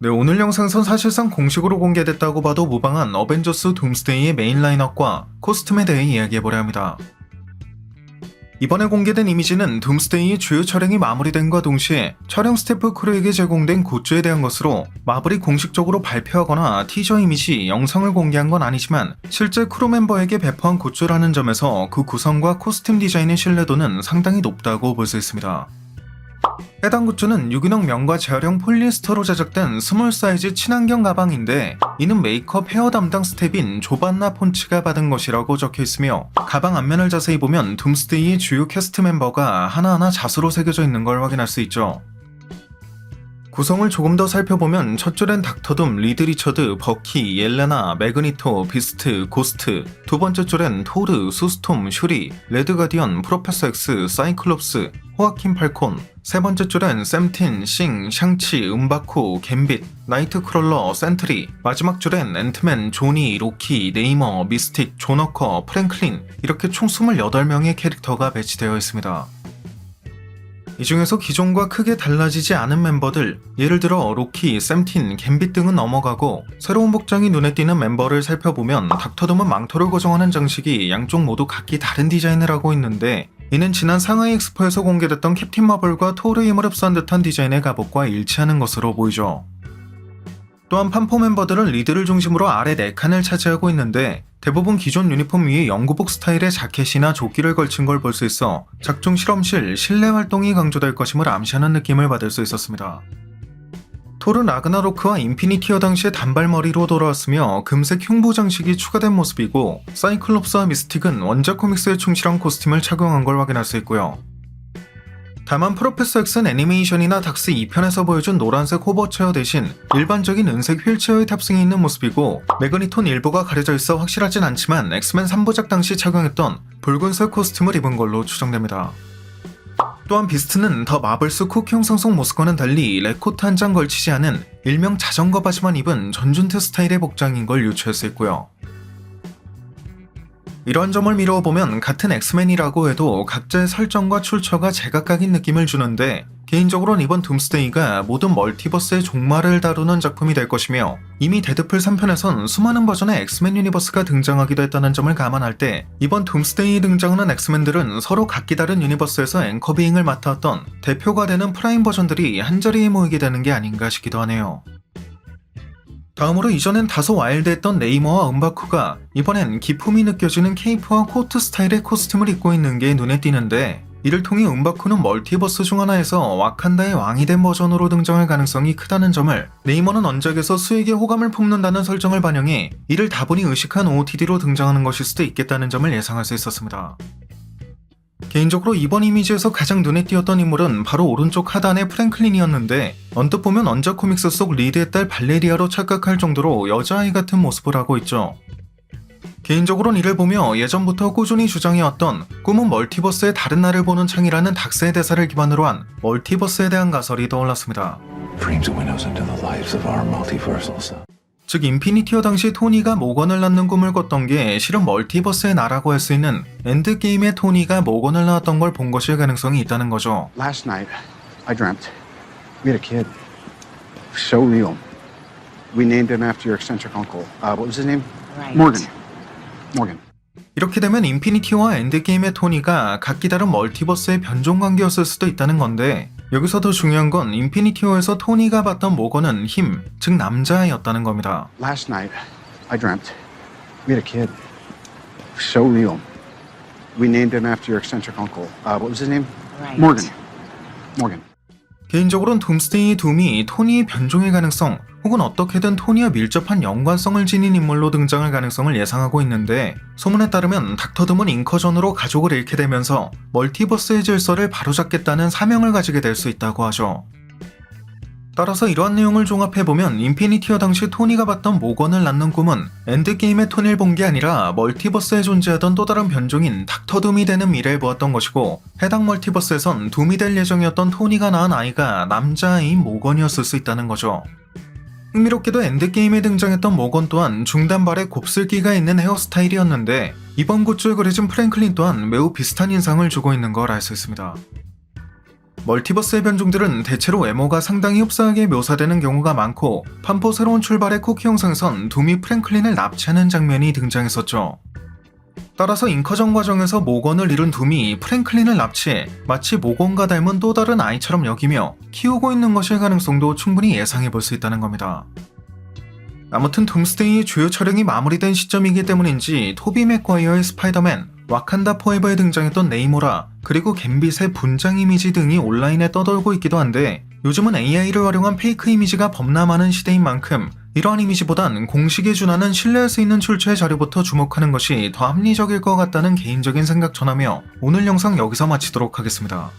네, 오늘 영상선 사실상 공식으로 공개됐다고 봐도 무방한 어벤져스 둠스데이의 메인 라인업과 코스튬에 대해 이야기해보려 합니다. 이번에 공개된 이미지는 둠스데이의 주요 촬영이 마무리된과 동시에 촬영 스태프 크루에게 제공된 굿즈에 대한 것으로 마블이 공식적으로 발표하거나 티저 이미지, 영상을 공개한 건 아니지만 실제 크루 멤버에게 배포한 굿즈라는 점에서 그 구성과 코스튬 디자인의 신뢰도는 상당히 높다고 볼 수 있습니다. 해당 굿즈는 유기농 면과 재활용 폴리에스터로 제작된 스몰 사이즈 친환경 가방인데 이는 메이크업 헤어 담당 스텝인 조반나 폰치가 받은 것이라고 적혀 있으며 가방 앞면을 자세히 보면 둠스데이의 주요 캐스트 멤버가 하나하나 자수로 새겨져 있는 걸 확인할 수 있죠. 구성을 조금 더 살펴보면 첫 줄엔 닥터둠, 리드 리처드, 버키, 옐레나, 매그니토, 비스트, 고스트. 두 번째 줄엔 토르, 수스톰, 슈리, 레드 가디언, 프로페서 엑스, 사이클롭스, 호아킨 팔콘. 세 번째 줄엔 샘틴, 싱, 샹치, 음바코, 갬빗, 나이트크롤러, 센트리. 마지막 줄엔 앤트맨, 조니, 로키, 네이머, 미스틱, 조너커, 프랭클린. 이렇게 총 28명의 캐릭터가 배치되어 있습니다. 이 중에서 기존과 크게 달라지지 않은 멤버들, 예를 들어 로키, 샘틴, 갬빗 등은 넘어가고 새로운 복장이 눈에 띄는 멤버를 살펴보면 닥터둠은 망토를 고정하는 장식이 양쪽 모두 각기 다른 디자인을 하고 있는데 이는 지난 상하이 엑스포에서 공개됐던 캡틴 마블과 토르의 힘을 흡수한 듯한 디자인의 갑옷과 일치하는 것으로 보이죠. 또한 판포 멤버들은 리드를 중심으로 아래 4칸을 차지하고 있는데 대부분 기존 유니폼 위에 영구복 스타일의 자켓이나 조끼를 걸친 걸 볼 수 있어 작중 실험실, 실내 활동이 강조될 것임을 암시하는 느낌을 받을 수 있었습니다. 톨은 라그나로크와 인피니티어 당시의 단발머리로 돌아왔으며 금색 흉부 장식이 추가된 모습이고 사이클롭스와 미스틱은 원작 코믹스에 충실한 코스튬을 착용한 걸 확인할 수 있고요. 다만 프로페서 X는 애니메이션이나 닥스 2편에서 보여준 노란색 호버체어 대신 일반적인 은색 휠체어에 탑승해 있는 모습이고 매그니톤 일부가 가려져 있어 확실하진 않지만 엑스맨 3부작 당시 착용했던 붉은색 코스튬을 입은 걸로 추정됩니다. 또한 비스트는 더 마블스 쿠키형 상 속 모습과는 달리 레코트 한 장 걸치지 않은 일명 자전거 바지만 입은 전준트 스타일의 복장인 걸 유추할 수 있고요. 이러한 점을 미루어 보면 같은 엑스맨이라고 해도 각자의 설정과 출처가 제각각인 느낌을 주는데 개인적으로는 이번 둠스데이가 모든 멀티버스의 종말을 다루는 작품이 될 것이며 이미 데드풀 3편에선 수많은 버전의 엑스맨 유니버스가 등장하기도 했다는 점을 감안할 때 이번 둠스데이에 등장하는 엑스맨들은 서로 각기 다른 유니버스에서 앵커 비잉을 맡아왔던 대표가 되는 프라임 버전들이 한 자리에 모이게 되는 게 아닌가 싶기도 하네요. 다음으로 이전엔 다소 와일드했던 네이머와 음바쿠가 이번엔 기품이 느껴지는 케이프와 코트 스타일의 코스튬을 입고 있는 게 눈에 띄는데 이를 통해 음바쿠는 멀티버스 중 하나에서 와칸다의 왕이 된 버전으로 등장할 가능성이 크다는 점을 네이머는 원작에서 수에게 호감을 품는다는 설정을 반영해 이를 다분히 의식한 OOTD로 등장하는 것일 수도 있겠다는 점을 예상할 수 있었습니다. 개인적으로 이번 이미지에서 가장 눈에 띄었던 인물은 바로 오른쪽 하단의 프랭클린이었는데 언뜻 보면 원작 코믹스 속 리드의 딸 발레리아로 착각할 정도로 여자아이 같은 모습을 하고 있죠. 개인적으로는 이를 보며 예전부터 꾸준히 주장해왔던 꿈은 멀티버스의 다른 날을 보는 창이라는 닥스의 대사를 기반으로 한 멀티버스에 대한 가설이 떠올랐습니다. 즉 인피니티어 당시 토니가 모건을 낳는 꿈을 꿨던 게 실은 멀티버스의 나라고 할 수 있는 엔드게임의 토니가 모건을 낳았던 걸 본 것일 가능성이 있다는 거죠. Last night, I dreamt. We had a kid. So real. We named him after your eccentric uncle. Uh, what was his name? Morgan. Morgan. 이렇게 되면 인피니티와 엔드게임의 토니가 각기 다른 멀티버스의 변종 관계였을 수도 있다는 건데 여기서 더 중요한 건 인피니티어에서 토니가 봤던 모건은 힘, 즉 남자였다는 겁니다. Last night, I dreamt. We had a kid. So real. We named him after your eccentric uncle. Uh, what was his name? Right. Morgan. Morgan. 개인적으로는 둠스데이 둠이 토니의 변종의 가능성 혹은 어떻게든 토니와 밀접한 연관성을 지닌 인물로 등장할 가능성을 예상하고 있는데 소문에 따르면 닥터 둠은 인커전으로 가족을 잃게 되면서 멀티버스의 질서를 바로잡겠다는 사명을 가지게 될 수 있다고 하죠. 따라서 이러한 내용을 종합해보면 인피니티어 당시 토니가 봤던 모건을 낳는 꿈은 엔드게임의 토니를 본게 아니라 멀티버스에 존재하던 또 다른 변종인 닥터 둠이 되는 미래를 보았던 것이고 해당 멀티버스에선 둠이 될 예정이었던 토니가 낳은 아이가 남자아이인 모건이었을 수 있다는 거죠. 흥미롭게도 엔드게임에 등장했던 모건 또한 중단발에 곱슬기가 있는 헤어스타일이었는데 이번 굿즈에 그려진 프랭클린 또한 매우 비슷한 인상을 주고 있는 걸 알 수 있습니다. 멀티버스의 변종들은 대체로 외모가 상당히 흡사하게 묘사되는 경우가 많고 판포 새로운 출발의 쿠키 영상에선 둠이 프랭클린을 납치하는 장면이 등장했었죠. 따라서 인커전 과정에서 모건을 잃은 둠이 프랭클린을 납치해 마치 모건과 닮은 또 다른 아이처럼 여기며 키우고 있는 것일 가능성도 충분히 예상해 볼 수 있다는 겁니다. 아무튼 둠스데이의 주요 촬영이 마무리된 시점이기 때문인지 토비 맥과이어의 스파이더맨, 와칸다 포에버에 등장했던 네이모라, 그리고 갬빗의 분장 이미지 등이 온라인에 떠돌고 있기도 한데 요즘은 AI를 활용한 페이크 이미지가 많은 시대인 만큼 이러한 이미지보단 공식에 준하는 신뢰할 수 있는 출처의 자료부터 주목하는 것이 더 합리적일 것 같다는 개인적인 생각 전하며 오늘 영상 여기서 마치도록 하겠습니다.